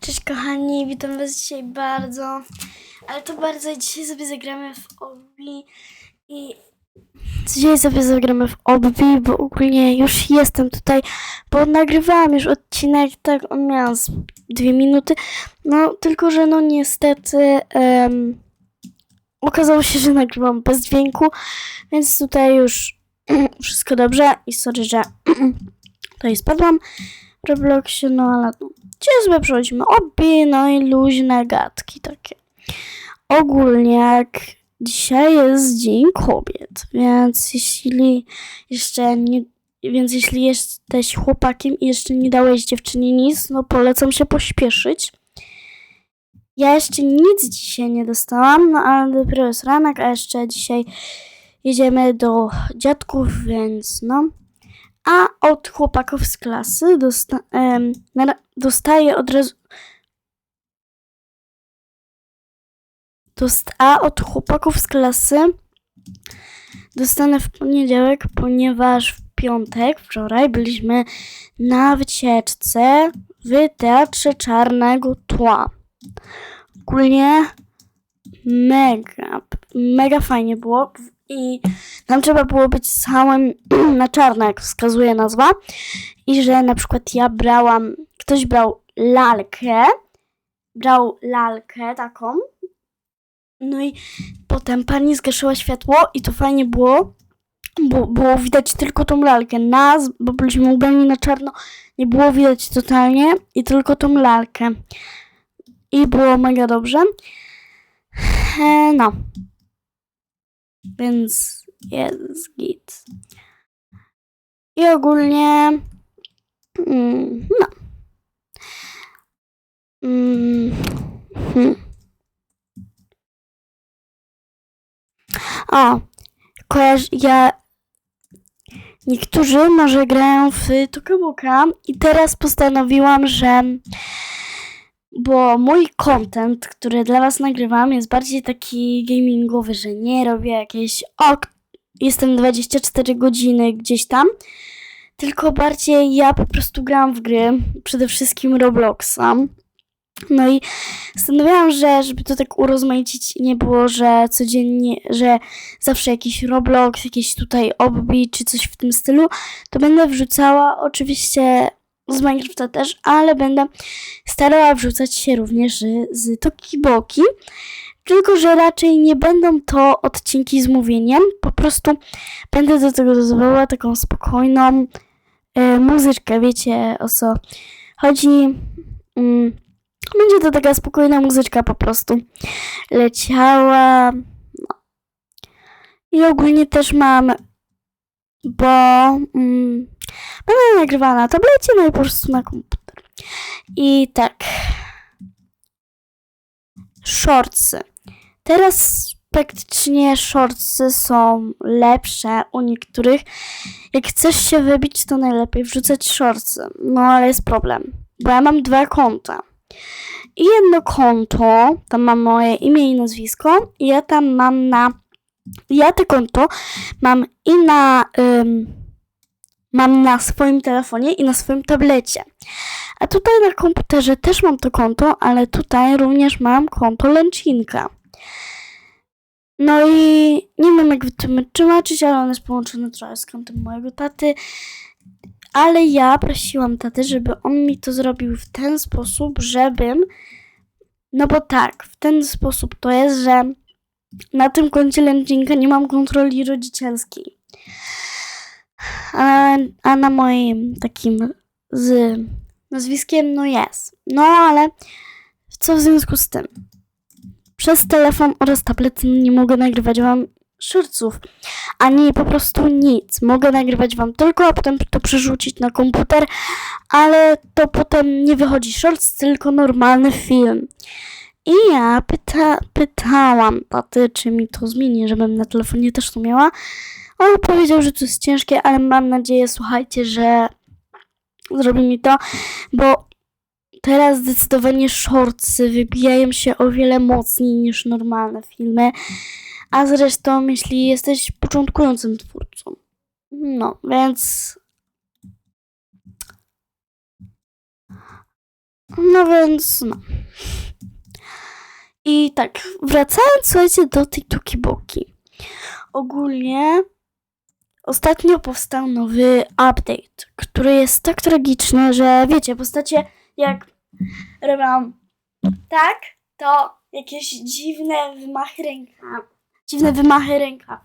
Cześć kochani, witam was dzisiaj bardzo, ale to bardzo dzisiaj sobie zagramy w Obbi i dzisiaj sobie zagramy w Obbi, bo ogólnie już jestem tutaj, bo nagrywałam już odcinek, tak on miał dwie minuty, no tylko, że no niestety em, okazało się, że nagrywam bez dźwięku, więc tutaj już wszystko dobrze i sorry, że tutaj spadłam w Robloxie, no ale no, Dzisiaj sobie przechodzimy obie, no i luźne gadki takie. Ogólnie jak dzisiaj jest Dzień Kobiet, więc jeśli jeszcze nie, więc jeśli jesteś chłopakiem i jeszcze nie dałeś dziewczynie nic, no polecam się pośpieszyć. Ja jeszcze nic dzisiaj nie dostałam, no ale dopiero jest ranek, a jeszcze dzisiaj jedziemy do dziadków, więc no. A od chłopaków z klasy dosta- em, dostaję od razu. A od chłopaków z klasy dostanę w poniedziałek, ponieważ w piątek, wczoraj, byliśmy na wycieczce w Teatrze Czarnego Tła. Ogólnie mega, mega fajnie było i tam trzeba było być całym na czarno, jak wskazuje nazwa. I że na przykład ja brałam, ktoś brał lalkę, brał lalkę taką. No i potem pani zgaszyła światło i to fajnie było, bo było widać tylko tą lalkę. Nas, bo byliśmy ubrani na czarno, nie było widać totalnie i tylko tą lalkę. I było mega dobrze. No. Więc jest git. I ogólnie. mm, No. Mm, hmm. O, ja. Niektórzy może grają w Tokabuka i teraz postanowiłam, że bo mój content, który dla was nagrywam, jest bardziej taki gamingowy, że nie robię jakieś ok, jestem 24 godziny gdzieś tam, tylko bardziej ja po prostu gram w gry, przede wszystkim Robloxa. No i zastanawiałam, że żeby to tak urozmaicić nie było, że codziennie, że zawsze jakiś Roblox, jakieś tutaj obbi czy coś w tym stylu, to będę wrzucała oczywiście z Minecrafta też, ale będę starała wrzucać się również z Tokiboki. Tylko, że raczej nie będą to odcinki z mówieniem, po prostu będę do tego dodawała taką spokojną e, muzyczkę, wiecie o co chodzi. Mm, będzie to taka spokojna muzyczka po prostu leciała. No. I ogólnie też mam, bo mm, będę nagrywała na tablecie, no i po prostu na komputer. I tak. Shortsy. Teraz praktycznie shortsy są lepsze u niektórych. Jak chcesz się wybić, to najlepiej wrzucać shortsy. No ale jest problem, bo ja mam dwa konta. I jedno konto, tam mam moje imię i nazwisko, i ja tam mam na. Ja te konto mam i na. Mam na swoim telefonie i na swoim tablecie. A tutaj na komputerze też mam to konto, ale tutaj również mam konto Lęcinka. No i nie wiem jak wytłumaczyć, ale on jest połączony trochę z kontem mojego taty. Ale ja prosiłam taty, żeby on mi to zrobił w ten sposób, żebym. No bo tak, w ten sposób to jest, że na tym koncie Lęcinka nie mam kontroli rodzicielskiej. A, a na moim takim z nazwiskiem, no jest. No ale co w związku z tym? Przez telefon oraz tablet nie mogę nagrywać wam shortsów, ani po prostu nic. Mogę nagrywać wam tylko, a potem to przerzucić na komputer, ale to potem nie wychodzi shorts, tylko normalny film. I ja pyta, pytałam taty, czy mi to zmieni, żebym na telefonie też to miała. On powiedział, że to jest ciężkie, ale mam nadzieję, słuchajcie, że zrobi mi to, bo teraz zdecydowanie shortsy wybijają się o wiele mocniej niż normalne filmy. A zresztą, jeśli jesteś początkującym twórcą, no więc. No więc no. I tak, wracając, słuchajcie, do tej Tuki Boki. Ogólnie ostatnio powstał nowy update, który jest tak tragiczny, że wiecie, postacie jak robią tak, to jakieś dziwne wymachy ręka. Dziwne wymachy ręka.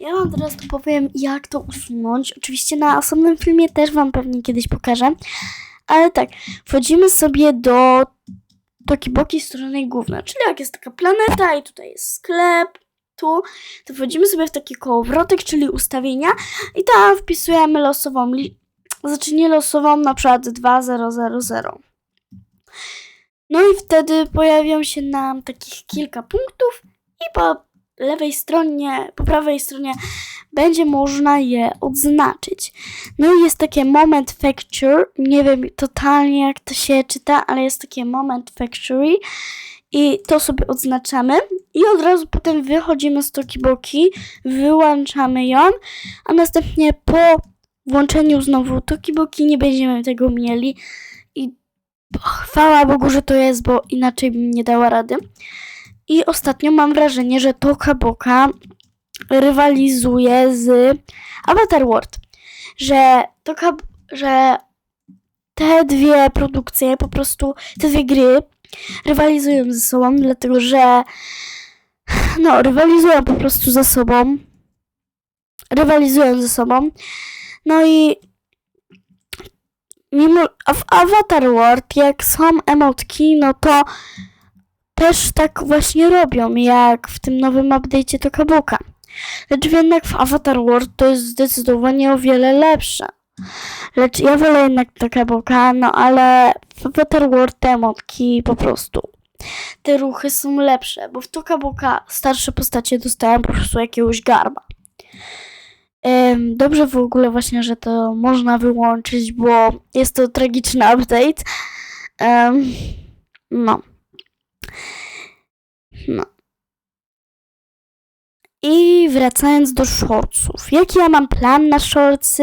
Ja wam teraz powiem, jak to usunąć. Oczywiście na osobnym filmie też wam pewnie kiedyś pokażę. Ale tak, wchodzimy sobie do Toki Boki strony głównej, czyli jak jest taka planeta i tutaj jest sklep, tu, to wchodzimy sobie w taki kołowrotek, czyli ustawienia i tam wpisujemy losową, znaczy nie losową, na przykład 2000. No i wtedy pojawią się nam takich kilka punktów i po lewej stronie, po prawej stronie będzie można je odznaczyć. No i jest takie moment factory, nie wiem totalnie jak to się czyta, ale jest takie moment factory i to sobie odznaczamy i od razu potem wychodzimy z toki boki, wyłączamy ją, a następnie po włączeniu znowu toki boki nie będziemy tego mieli i chwała Bogu, że to jest, bo inaczej bym nie dała rady. I ostatnio mam wrażenie, że Toka Boka rywalizuje z Avatar World. Że Toka, że te dwie produkcje, po prostu te dwie gry rywalizują ze sobą, dlatego że no, rywalizują po prostu ze sobą. Rywalizują ze sobą. No i mimo w Avatar World, jak są emotki, no to też tak właśnie robią, jak w tym nowym update'cie to Kabuka. Lecz jednak w Avatar World to jest zdecydowanie o wiele lepsze. Lecz ja wolę jednak to Kabuka, no ale w Avatar World te emotki po prostu. Te ruchy są lepsze, bo w Tokaboka starsze postacie dostają po prostu jakiegoś garba. Dobrze w ogóle właśnie, że to można wyłączyć, bo jest to tragiczny update. No. No. I wracając do shortsów. Jaki ja mam plan na shortsy?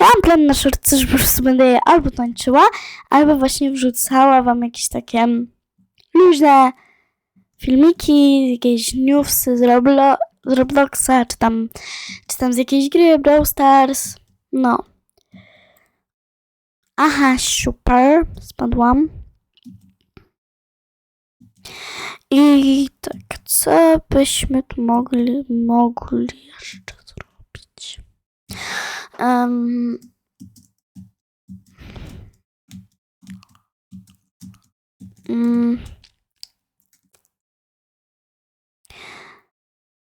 Ja mam plan na shortsy, że po prostu będę je albo tańczyła, albo właśnie wrzucała wam jakieś takie luźne filmiki, jakieś newsy z, Roblo z Robloxa, czy tam, czy tam z jakiejś gry, Brawl Stars. No. Aha, super. Spadłam. I tak, co byśmy tu mogli, mogli jeszcze zrobić? Mm,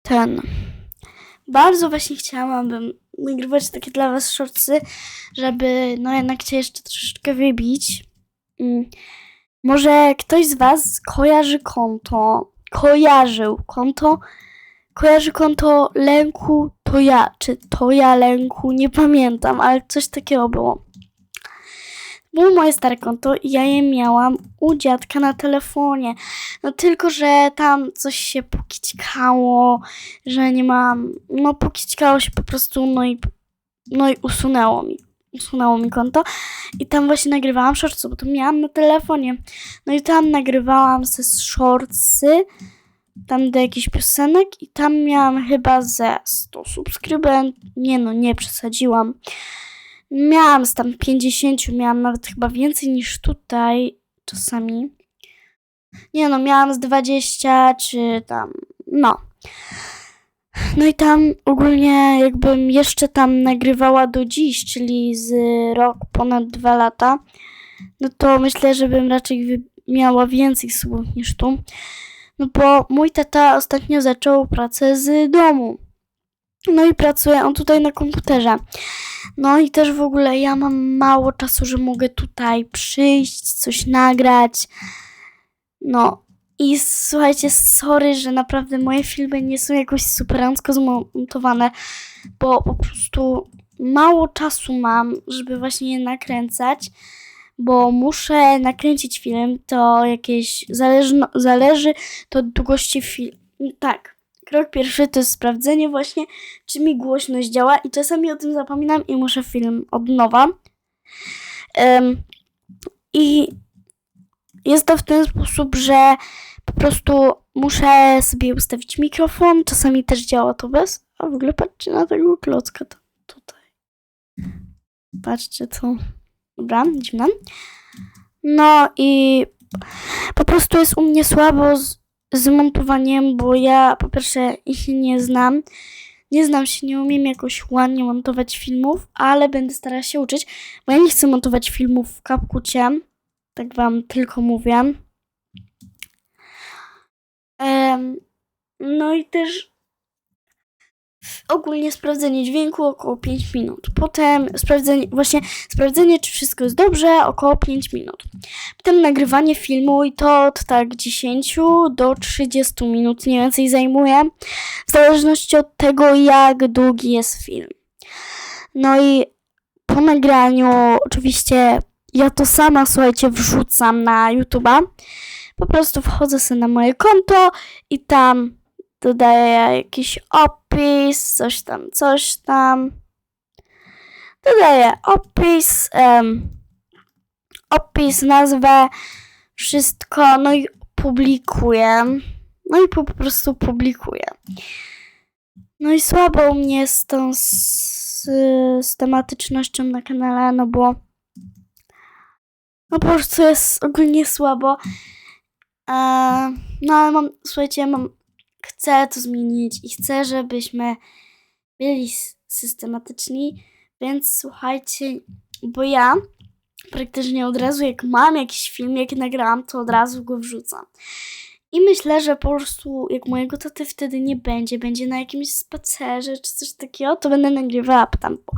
ten. Bardzo właśnie chciałabym nagrywać takie dla was shortsy, żeby no jednak cię jeszcze troszeczkę wybić. Mm. Może ktoś z Was kojarzy konto, kojarzył konto, kojarzy konto lęku to ja, czy to ja lęku, nie pamiętam, ale coś takiego było. Było moje stare konto i ja je miałam u dziadka na telefonie. No tylko, że tam coś się pokićkało, że nie mam, no pokićkało się po prostu, no i, no i usunęło mi, usunęło mi konto. I tam właśnie nagrywałam shortsy, bo to miałam na telefonie. No i tam nagrywałam ze shortsy, tam do jakichś piosenek i tam miałam chyba ze 100 subskrybentów. Nie no, nie przesadziłam. Miałam z tam 50, miałam nawet chyba więcej niż tutaj czasami. Nie no, miałam z 20 czy tam, no. No i tam ogólnie jakbym jeszcze tam nagrywała do dziś, czyli z rok, ponad dwa lata, no to myślę, że bym raczej miała więcej subów niż tu. No bo mój tata ostatnio zaczął pracę z domu. No i pracuje on tutaj na komputerze. No i też w ogóle ja mam mało czasu, że mogę tutaj przyjść, coś nagrać. No i słuchajcie, sorry, że naprawdę moje filmy nie są jakoś superancko zmontowane, bo po prostu mało czasu mam, żeby właśnie je nakręcać, bo muszę nakręcić film, to jakieś zależno, zależy to od długości filmu. Tak, krok pierwszy to jest sprawdzenie właśnie, czy mi głośność działa i czasami o tym zapominam i muszę film od nowa. Em, I jest to w ten sposób, że po prostu muszę sobie ustawić mikrofon. Czasami też działa to bez. A w ogóle patrzcie na tego klocka to, tutaj. Patrzcie to. Dobra, dziwne. No i po prostu jest u mnie słabo z, z montowaniem, bo ja po pierwsze ich nie znam. Nie znam się, nie umiem jakoś ładnie montować filmów, ale będę starała się uczyć, bo ja nie chcę montować filmów w kapkucie. Tak wam tylko mówię. No i też ogólnie sprawdzenie dźwięku około 5 minut. Potem sprawdzenie, właśnie sprawdzenie, czy wszystko jest dobrze, około 5 minut. Potem nagrywanie filmu i to od tak 10 do 30 minut mniej więcej zajmuje, w zależności od tego, jak długi jest film. No i po nagraniu oczywiście ja to sama, słuchajcie, wrzucam na YouTube'a. Po prostu wchodzę sobie na moje konto i tam dodaję jakiś opis, coś tam, coś tam. Dodaję opis, em, opis, nazwę, wszystko, no i publikuję. No i po prostu publikuję. No i słabo u mnie z tą z, z tematycznością na kanale, no bo no po prostu jest ogólnie słabo. E, no ale mam, słuchajcie, mam, chcę to zmienić i chcę, żebyśmy byli systematyczni, więc słuchajcie, bo ja praktycznie od razu jak mam jakiś film, jak nagrałam, to od razu go wrzucam. I myślę, że po prostu jak mojego taty wtedy nie będzie, będzie na jakimś spacerze czy coś takiego, to będę nagrywała tam po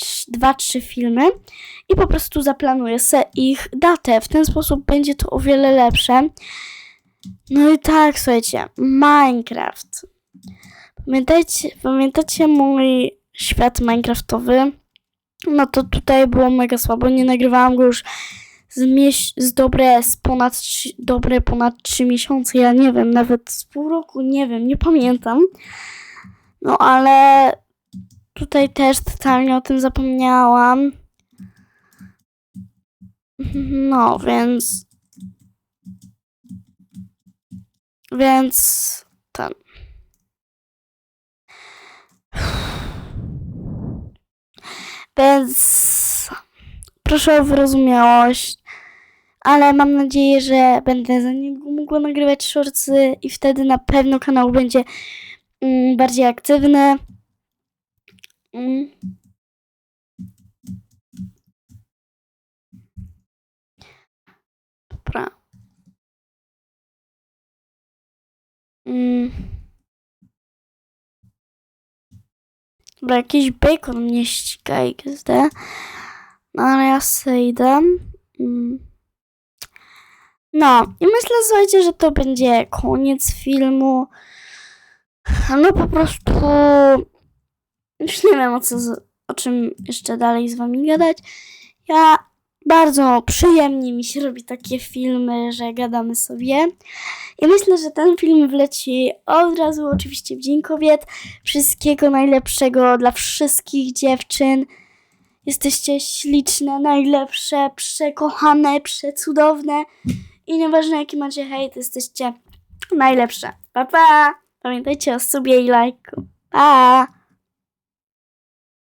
trz- dwa, trzy filmy i po prostu zaplanuję se ich datę. W ten sposób będzie to o wiele lepsze. No i tak, słuchajcie, Minecraft. Pamiętajcie, pamiętacie mój świat Minecraftowy? No to tutaj było mega słabo. Nie nagrywałam go już z, z dobre, z ponad, dobre ponad 3 miesiące. Ja nie wiem, nawet z pół roku, nie wiem, nie pamiętam. No ale tutaj też totalnie o tym zapomniałam. No, więc. Więc ten. Więc proszę o wyrozumiałość, ale mam nadzieję, że będę za niedługo mogła nagrywać shortsy i wtedy na pewno kanał będzie mm, bardziej aktywny. Mm. Dobra. Mm. Dobra, jakiś bacon mnie ściga XD. No ale ja sejdę. Mm. No i myślę, słuchajcie, że to będzie koniec filmu. No po prostu już nie wiem o co, o czym jeszcze dalej z wami gadać. Ja bardzo przyjemnie mi się robi takie filmy, że gadamy sobie. I myślę, że ten film wleci od razu oczywiście w Dzień Kobiet. Wszystkiego najlepszego dla wszystkich dziewczyn. Jesteście śliczne, najlepsze, przekochane, przecudowne. I nieważne jaki macie hejt, jesteście najlepsze. Pa, pa! Pamiętajcie o subie i lajku. Pa!